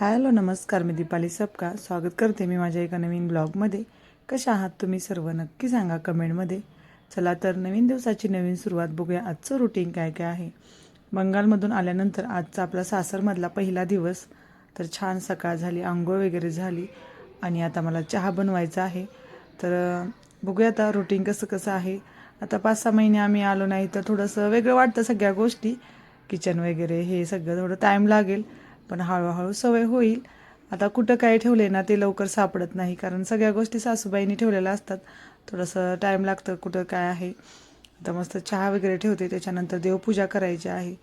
Hello नमस्कार मी दीपाली सबका स्वागत करते मी माझ्या एका नवीन ब्लॉगमध्ये. कशा आहात तुम्ही सर्व? नक्की सांगा कमेंटमध्ये. चला तर नवीन दिवसाची नवीन सुरुवात बघूया. आजचं रुटीन काय काय आहे? बंगालमधून आल्यानंतर आजचा आपला सासरमधला पहिला दिवस. तर छान सकाळ झाली आंघोळ वगैरे झाली आणि आता मला चहा बनवायचा आहे. तर बघूया आता रुटीन कसं कसं आहे. आता पाच सहा महिने आम्ही आलो नाही तर थोडंसं वेगळं वाटतं सगळ्या गोष्टी. किचन वगैरे हे सगळं थोडं टाईम लागेल. पण हळूहळू सवय होईल. आता कुठं काय ठेवले ना ते लवकर सापडत नाही. कारण सगळ्या गोष्टी सासूबाईंनी ठेवलेल्या असतात. थोडंसं टाईम लागतं कुठं काय आहे. आता मस्त चहा वगैरे ठेवते. त्याच्यानंतर देवपूजा करायची आहे.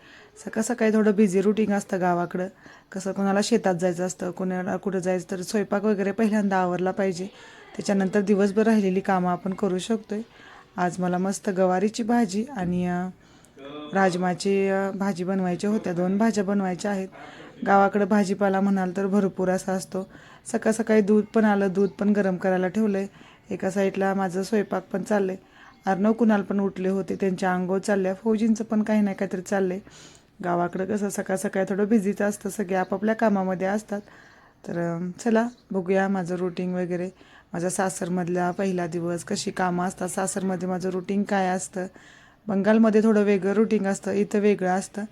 सकाळ सकाळी थोडं बिझी रुटीन असतं गावाकडं. कसं कोणाला शेतात जायचं असतं कोणाला कुठं जायचं तर स्वयंपाक वगैरे पहिल्यांदा आवरला पाहिजे. त्याच्यानंतर दिवसभर राहिलेली कामं आपण करू शकतोय. आज मला मस्त गवारीची भाजी आणि राजमाची भाजी बनवायची होत्या. दोन भाज्या बनवायच्या आहेत. गावाकडं भाजीपाला म्हणाल तर भरपूर असा असतो. सकाळ सकाळी दूध पण आलं दूध पण गरम करायला ठेवलं आहे एका साईडला माझं स्वयंपाक पण चाललं आहे अर्णव कुणाल पण उठले होते त्यांच्या आंघोळ चालल्या फौजींचं पण काही नाही काहीतरी चाललं आहे गावाकडं कसं सकाळ सकाळी थोडं बिझीच असतं सगळे आपापल्या कामामध्ये असतात. तर चला बघूया माझं रुटीन वगैरे. माझा सासरमधला पहिला दिवस कशी कामं असतात सासरमध्ये माझं रुटीन काय असतं? बंगालमध्ये थोडं वेगळं रुटीन असतं इथं वेगळं असतं.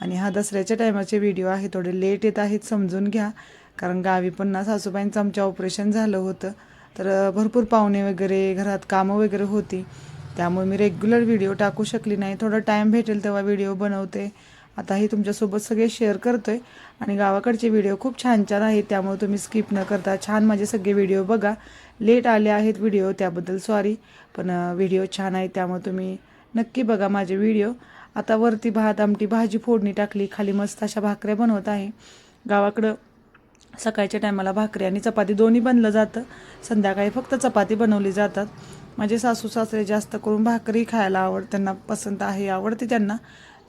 आणि हा दसऱ्याच्या टायमाचे व्हिडिओ आहे. थोडे लेट येत आहेत समजून घ्या. कारण गावी पण ना सासूबाईंचं आमच्या ऑपरेशन झालं होतं. तर भरपूर पाहुणे वगैरे घरात कामं वगैरे होती. त्यामुळे मी रेग्युलर व्हिडिओ टाकू शकली नाही. थोडा टाईम भेटेल तेव्हा व्हिडिओ बनवते. आताही तुमच्यासोबत सगळे शेअर करतोय. आणि गावाकडचे व्हिडिओ खूप छान छान आहेत. त्यामुळे तुम्ही स्किप न करता छान माझे सगळे व्हिडिओ बघा. लेट आले आहेत व्हिडिओ त्याबद्दल सॉरी पण व्हिडिओ छान आहेत. त्यामुळे तुम्ही नक्की बघा माझे व्हिडिओ आता वरती भात आमटी भाजी फोडणी टाकली खाली मस्त अशा भाकऱ्या बनवत आहे. गावाकडं सकाळच्या टायमाला भाकरी आणि चपाती दोन्ही बनलं जातं. संध्याकाळी फक्त चपाती बनवली जातात. माझे सासू सासरे जास्त करून भाकरी खायला आवड त्यांना पसंत आहे आवडते त्यांना.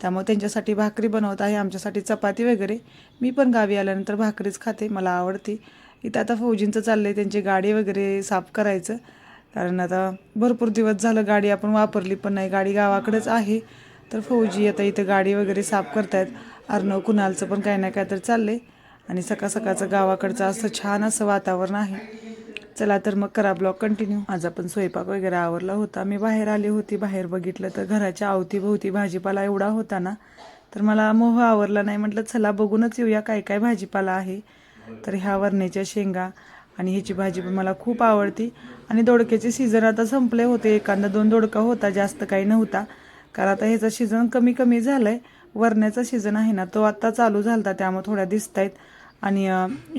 त्यामुळे त्यांच्यासाठी भाकरी बनवत आहे आमच्यासाठी चपाती वगैरे. मी पण गावी आल्यानंतर भाकरीच खाते मला आवडते. इथं आता फौजींचं चाललं आहे त्यांची गाडी वगैरे साफ करायचं. कारण आता भरपूर दिवस झालं गाडी आपण वापरली पण नाही गाडी गावाकडेच आहे. तर फौजी आता इथं गाडी वगैरे साफ करतायत. अर्णव कुणालचं पण काही ना काय तर चाललंय. आणि सकाळ सकाळचं गावाकडचं असं छान असं वातावरण आहे. चला तर मग करा ब्लॉग कंटिन्यू माझा पण स्वयंपाक वगैरे आवरला होता. मी बाहेर आली होती. बाहेर बघितलं तर घराच्या अवतीभोवती भाजीपाला एवढा होता ना. तर मला मोह आवरला नाही. म्हटलं चला बघूनच येऊया काय काय भाजीपाला आहे. तर ह्या वरण्याच्या शेंगा आणि ह्याची भाजी पण मला खूप आवडती. आणि दोडक्याचे सीझन आता संपले होते. एखादा दोन दोडका होता. जास्त काही नव्हता. कारण आता ह्याचा सीझन कमी कमी झालाय. वरण्याचा सीझन आहे ना तो आता चालू झालता त्यामुळे थोड्या दिसत आहेत आणि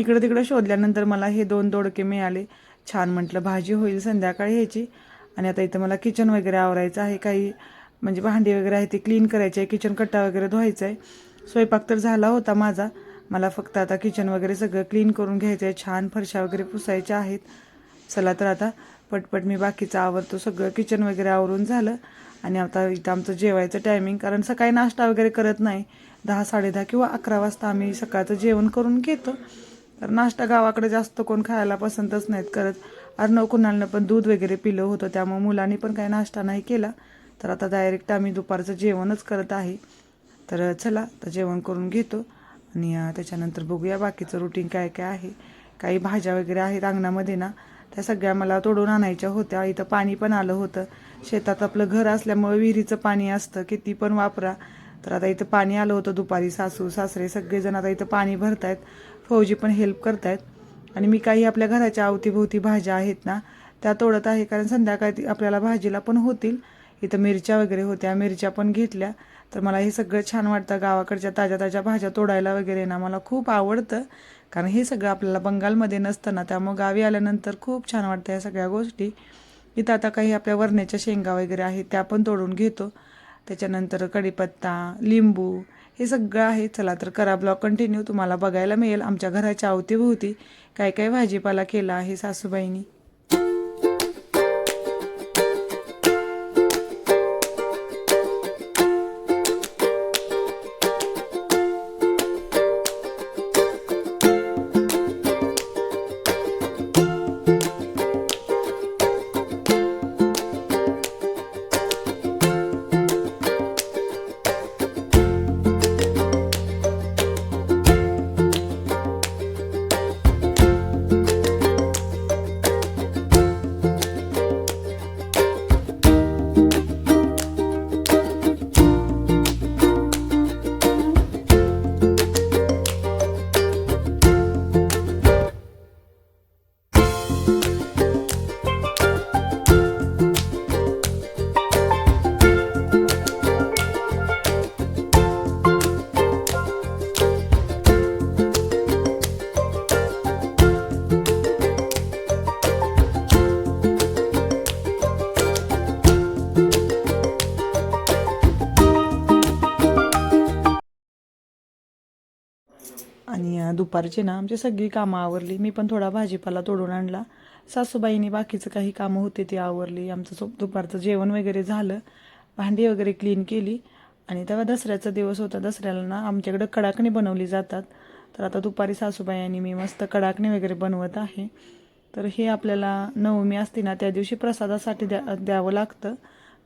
इकडं तिकडं शोधल्यानंतर मला हे दोन दोडके मिळाले. छान म्हटलं भाजी होईल संध्याकाळी ह्याची. आणि आता इथं मला किचन वगैरे आवरायचं आहे. काही म्हणजे भांडी वगैरे आहे ती क्लीन करायची आहे. किचन कट्टा वगैरे धुवायचा आहे. स्वयंपाक तर झाला होता माझा. मला फक्त आता किचन वगैरे सगळं क्लीन करून घ्यायचं आहे. छान फरशा वगैरे पुसायच्या आहेत. चला तर आता पटपट मी बाकीचं आवरतो. सगळं किचन वगैरे आवरून झालं. आणि आता इथं आमचं जेवायचं टायमिंग कारण सकाळी नाश्ता वगैरे करत नाही. दहा साडेदहा किंवा अकरा वाजता आम्ही सकाळचं जेवण करून घेतो. तर नाश्ता गावाकडे जास्त कोण खायला पसंतच नाहीत करत. अर्णव कुणालनं पण दूध वगैरे पिलं होतं त्यामुळे मुलांनी पण काही नाश्ता नाही केला. तर आता डायरेक्ट आम्ही दुपारचं जेवणच करत आहे. तर चला तर जेवण करून घेतो. आणि त्याच्यानंतर बघूया बाकीचं रुटीन काय काय आहे. काही भाज्या वगैरे आहेत अंगणामध्ये ना त्या सगळ्या मला तोडून आणायच्या होत्या. इथं पाणी पण आलं होतं. शेतात आपलं घर असल्यामुळे विहिरीचं पाणी असतं किती पण वापरा. तर आता इथं पाणी आलं होतं दुपारी सासू सासरे सगळेजण आता इथं पाणी भरतायत. फौजी पण हेल्प करतायत. आणि मी काही आपल्या घराच्या अवतीभोवती भाज्या आहेत ना त्या तोडत आहे. कारण संध्याकाळी आपल्याला भाजीला पण होतील. इथं मिरच्या वगैरे होत्या मिरच्या पण घेतल्या. तर मला हे सगळं छान वाटतं. गावाकडच्या ताज्या ताज्या भाज्या तोडायला वगैरे ना मला खूप आवडतं. कारण हे सगळं आपल्याला बंगालमध्ये नसतं ना त्यामुळं गावी आल्यानंतर खूप छान वाटतं या सगळ्या गोष्टी. इथं आता काही आपल्या वरण्याच्या शेंगा वगैरे आहेत त्या पण तोडून घेतो. त्याच्यानंतर कढीपत्ता लिंबू हे सगळं आहे. चला तर करा ब्लॉग कंटिन्यू तुम्हाला बघायला मिळेल. आमच्या घराच्या अवतीभोवती काय काय भाजीपाला केला आहे सासूबाईंनी. दुपारची ना आमची सगळी कामं आवरली. मी पण थोडा भाजीपाला तोडून आणला. सासूबाईंनी बाकीचं काही कामं होते ती आवरली. आमचं सो दुपारचं जेवण वगैरे झालं. भांडी वगैरे क्लीन केली. आणि तेव्हा दसऱ्याचा दिवस होता. दसऱ्याला ना आमच्याकडं कडाकणी बनवली जातात. तर आता दुपारी सासूबाई आणि मी मस्त कडाकणी वगैरे बनवत आहे. तर हे आपल्याला नवमी असते ना त्या दिवशी प्रसादासाठी द्या द्यावं लागतं.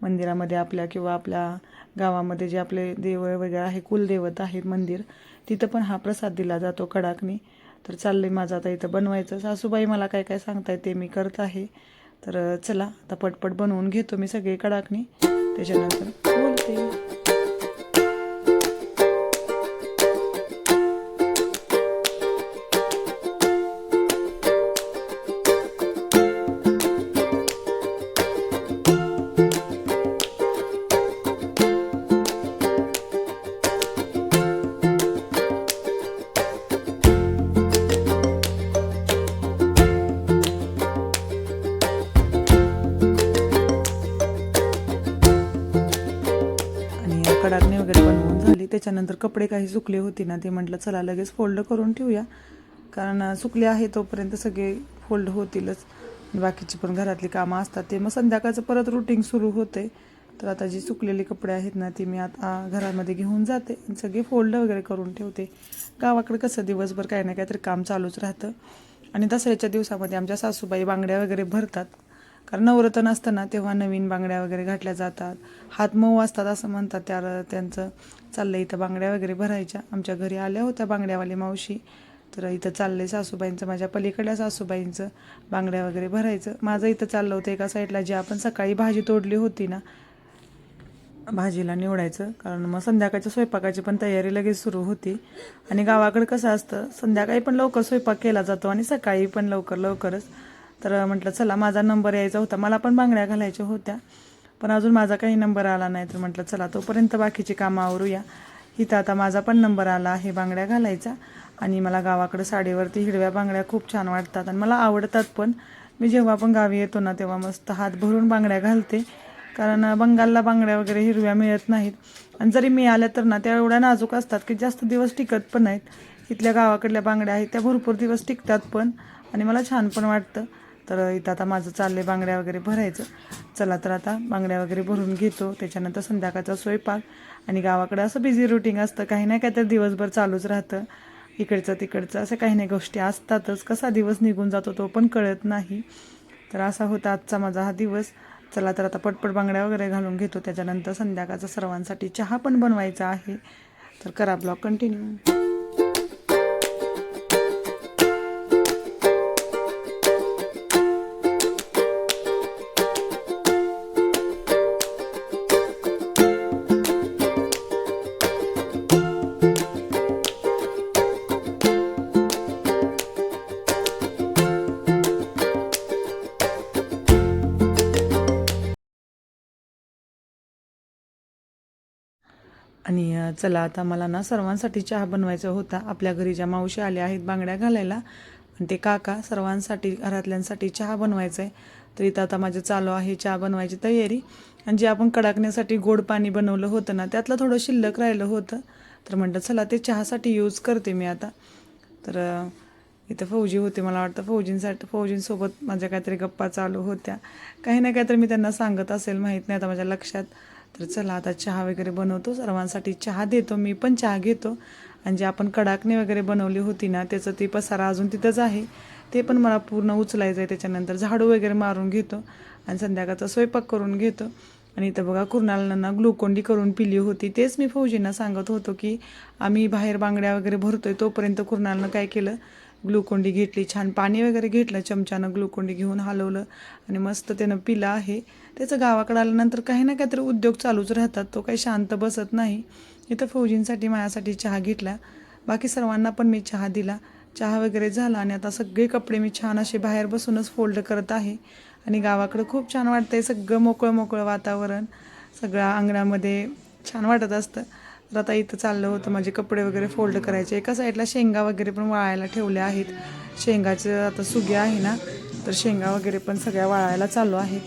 मंदिरामध्ये आपल्या किंवा आपल्या गावामध्ये जे आपले देवळ वगैरे आहे कुलदेवता आहेत मंदिर तिथं पण हा प्रसाद दिला जातो कडाकणी. तर चाललंय माझं आता इथं बनवायचं. सासूबाई मला काय काय सांगताय ते मी करत आहे. तर चला आता पटपट बनवून घेतो मी सगळी कडाकणी. त्याच्यानंतर बोलते. कडाकणी वगैरे बनवून झाली. त्याच्यानंतर कपडे काही सुकले होते ना ते म्हटलं चला लगेच फोल्ड करून ठेवूया. कारण सुकले आहे तोपर्यंत सगळे फोल्ड होतीलच. बाकीची पण घरातली कामं असतात. ते मग संध्याकाळचं परत रुटीन सुरू होते. तर आता जी सुकलेली कपडे आहेत ना ती मी आता घरामध्ये घेऊन जाते सगळे फोल्ड वगैरे करून ठेवते. गावाकडे कसं दिवसभर काही ना काहीतरी काम चालूच राहतं. आणि दसऱ्याच्या दिवसामध्ये आमच्या सासूबाई बांगड्या वगैरे भरतात. कारण नवरतन असतं ना तेव्हा नवीन बांगड्या वगैरे घातल्या जातात. हात मऊ असतात असं म्हणतात त्या त्यांचं. चाललंय इथं बांगड्या वगैरे भरायच्या. आमच्या घरी आल्या होत्या बांगड्यावाली मावशी. तर इथं चाललंय सासूबाईंचं माझ्या पलीकडल्या सासूबाईंचं बांगड्या वगैरे भरायचं. माझं इथं चाललं होतं एका साईडला जी आपण सकाळी भाजी तोडली होती ना भाजीला निवडायचं. कारण मग संध्याकाळच्या स्वयंपाकाची पण तयारी लगेच सुरू होती. आणि गावाकडं कसं असतं संध्याकाळी पण लवकर स्वयंपाक केला जातो आणि सकाळी पण लवकर लवकरच तर म्हटलं चला माझा नंबर यायचा होता. मला पण बांगड्या घालायच्या होत्या पण अजून माझा काही नंबर आला नाही. तर म्हटलं चला तोपर्यंत बाकीची कामं आवरूया. इथं आता माझा पण नंबर आला आहे बांगड्या घालायचा. आणि मला गावाकडं साडीवरती हिरव्या बांगड्या खूप छान वाटतात. आणि मला आवडतात पण. मी जेव्हा पण गावी येतो ना तेव्हा मस्त हात भरून बांगड्या घालते. कारण बंगालला बांगड्या वगैरे हिरव्या मिळत नाहीत. आणि जरी मिळाल्या तर ना त्या एवढ्या नाजूक असतात की जास्त दिवस टिकत पण नाहीत. इथल्या गावाकडल्या बांगड्या आहेत त्या भरपूर दिवस टिकतात पण. आणि मला छान पण वाटतं. तर इथं आता माझं चाललंय बांगड्या वगैरे भरायचं. चला तर आता बांगड्या वगैरे भरून घेतो. त्याच्यानंतर संध्याकाळचा स्वयंपाक. आणि गावाकडे असं बिझी रुटीन असतं. काही ना काही तर दिवसभर चालूच राहतं. इकडचं तिकडचं असं काही नाही गोष्टी असतातच. कसा दिवस निघून जातो तो पण कळत नाही. तर असा होता आजचा माझा हा दिवस. चला तर आता पटपट बांगड्या वगैरे घालून घेतो. त्याच्यानंतर संध्याकाळचा सर्वांसाठी चहा पण बनवायचा आहे. तर करा ब्लॉग कंटिन्यू. चला आता मला ना सर्वांसाठी चहा बनवायचा होता. आपल्या घरी ज्या मावशी आल्या आहेत बांगड्या घालायला आणि ते काका सर्वांसाठी घरातल्यांसाठी चहा बनवायचा आहे तर इथं आता माझं चालू आहे चहा बनवायची तयारी. आणि जे आपण कडाकण्यासाठी गोड पाणी बनवलं होतं ना त्यातलं थोडं शिल्लक राहिलं होतं. तर म्हटलं चला ते चहासाठी यूज करते मी आता. तर इथं फौजी होते मला वाटतं. फौजींसाठी फौजींसोबत माझ्या काहीतरी गप्पा चालू होत्या. काही ना काहीतरी मी त्यांना सांगत असेल माहीत नाही आता माझ्या लक्षात. तर चला आता चहा वगैरे बनवतो. सर्वांसाठी चहा देतो. मी पण चहा घेतो. आणि जे आपण कडाकणी वगैरे बनवली होती ना त्याचं ती पसारा अजून तिथंच आहे. ते पण मला पूर्ण उचलायचं आहे त्याच्यानंतर झाडू वगैरे मारून घेतो. आणि संध्याकाळचा स्वयंपाक करून घेतो. आणि इथं बघा कुर्नालांना ग्लुकोंडी करून पिली होती. तेच मी फौजींना सांगत होतो की आम्ही बाहेर बांगड्या वगैरे भरतोय. तोपर्यंत कुर्नालनं काय केलं? ग्लुकोंडी घेतली. छान पाणी वगैरे घेतलं. चमच्यानं ग्लुकोंडी घेऊन हलवलं. आणि मस्त त्यानं पिलं आहे. त्याचं गावाकडे आल्यानंतर काही ना काहीतरी उद्योग चालूच राहतात. तो काही शांत बसत नाही. इथं फौजींसाठी माझ्यासाठी चहा घेतला. बाकी सर्वांना पण मी चहा दिला. चहा वगैरे झाला आणि आता सगळे कपडे मी छान असे बाहेर बसूनच फोल्ड करत आहे. आणि गावाकडं खूप छान वाटतं आहे सगळं मोकळं मोकळं वातावरण. सगळ्या अंगणामध्ये छान वाटत असतं. तर आता इथं चाललं होतं माझे कपडे वगैरे फोल्ड करायचे. एका साईडला शेंगा वगैरे पण वाळायला ठेवल्या आहेत. शेंगाचं आता सुग्या आहे ना तर शेंगा वगैरे पण सगळ्या वाळायला चालू आहेत.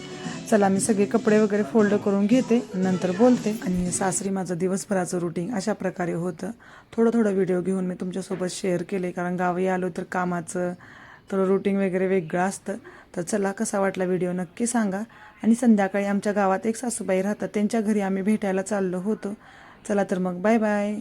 चला मी सगळे कपडे वगैरे फोल्ड करून घेते नंतर बोलते. आणि सासरी माझं दिवसभराचं रुटीन अशा प्रकारे होतं. थोडं थोडं व्हिडिओ घेऊन मी तुमच्यासोबत शेअर केले कारण गावी आलो तर कामाचं तर रुटीन वगैरे वेगळं असतं. तर चला कसा वाटला व्हिडिओ नक्की सांगा. आणि संध्याकाळी आमच्या गावात एक सासूबाई राहतात. त्यांच्या घरी आम्ही भेटायला चाललो होतो. चला तर मग बाय बाय